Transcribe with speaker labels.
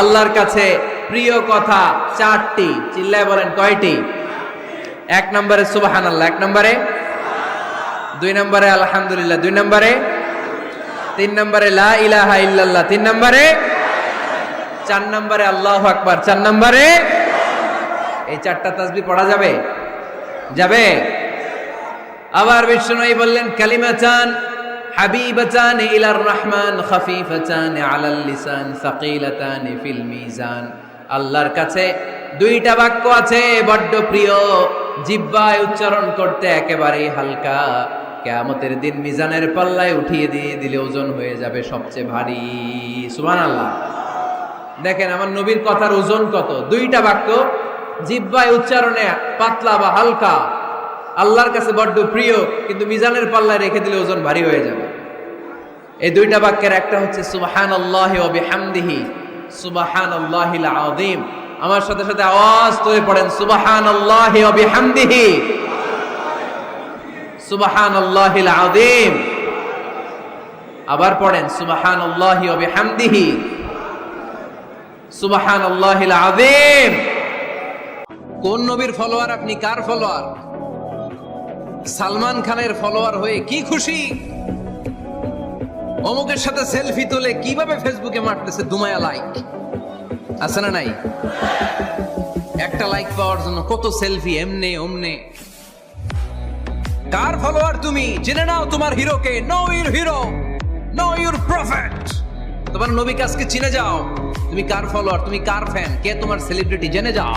Speaker 1: আল্লাহর কাছে প্রিয় কথা চারটি। চিল্লায় বলেন কয়টি? এক নম্বরে সুবাহান আল্লাহ এক নম্বরে? দুই নম্বরে আলহামদুলিল্লাহ, দুই নম্বরে? তিন নম্বরে লা ইলাহা ইল্লাল্লাহ, তিন নম্বরে? চার নম্বরে আল্লাহ আকবার, চার নম্বরে? এই চারটা তাসবি পড়া যাবে? যাবে? আবার বিষ্ণু বললেন কালিমা চান হাবিবাতান ইলার রহমান, খাফিফাতান আলাল লিসান, সাকিলাতান ফিল মিজান। আল্লাহর কাছে দুইটা বাক্য আছে, বড্ড প্রিয়। জিব্বায় উচ্চারণ করতে একেবারে হালকা। কেয়ামতের দিন মিজানের পাল্লায় উঠিয়ে দিয়ে দিলে ওজন হয়ে যাবে সবচেয়ে ভারী। সুবহানাল্লাহ। দেখেন, আমার নবীর কথার ওজন কত? দুইটা বাক্য, জিব্বায় উচ্চারণে পাতলা বা হালকা। আল্লাহর কাছে বড্ড প্রিয়, কিন্তু মিজানের পাল্লায় রেখে দিলে ওজন ভারী হয়ে যাবে। এই দুইটা বাক্যের একটা হচ্ছে সুবাহান আল্লাহ বিহামদিহি সুবাহান আল্লাহিল আযীম। আমার সাথে সাথে আওয়াজ তুলে পড়েন সুবাহান আল্লাহ বিহামদিহি সুবাহান আল্লাহিল আযীম। আবার পড়েন সুবাহান আল্লাহ বিহামদিহি সুবাহান আল্লাহিল আযীম। কোন নবীর ফলোয়ার আপনি কার ফলোয়ার? সালমান খানের ফলোয়ার হয়ে কি খুশি? অমুকের সাথে সেলফি তুলে কীভাবে ফেসবুকে মারতেছে দুমায়া লাইক আছে না নাই? একটা লাইক পাওয়ার জন্য কত সেলফি এমনে ওমনে কার ফলোয়ার তুমি? জেনে নাও তোমার হিরোকে know your hero know your prophet তোমার নবী কাজকে চিনে যাও। তুমি কার ফলোয়ার? তুমি কার ফ্যান কে তোমার সেলিব্রিটি জেনে যাও।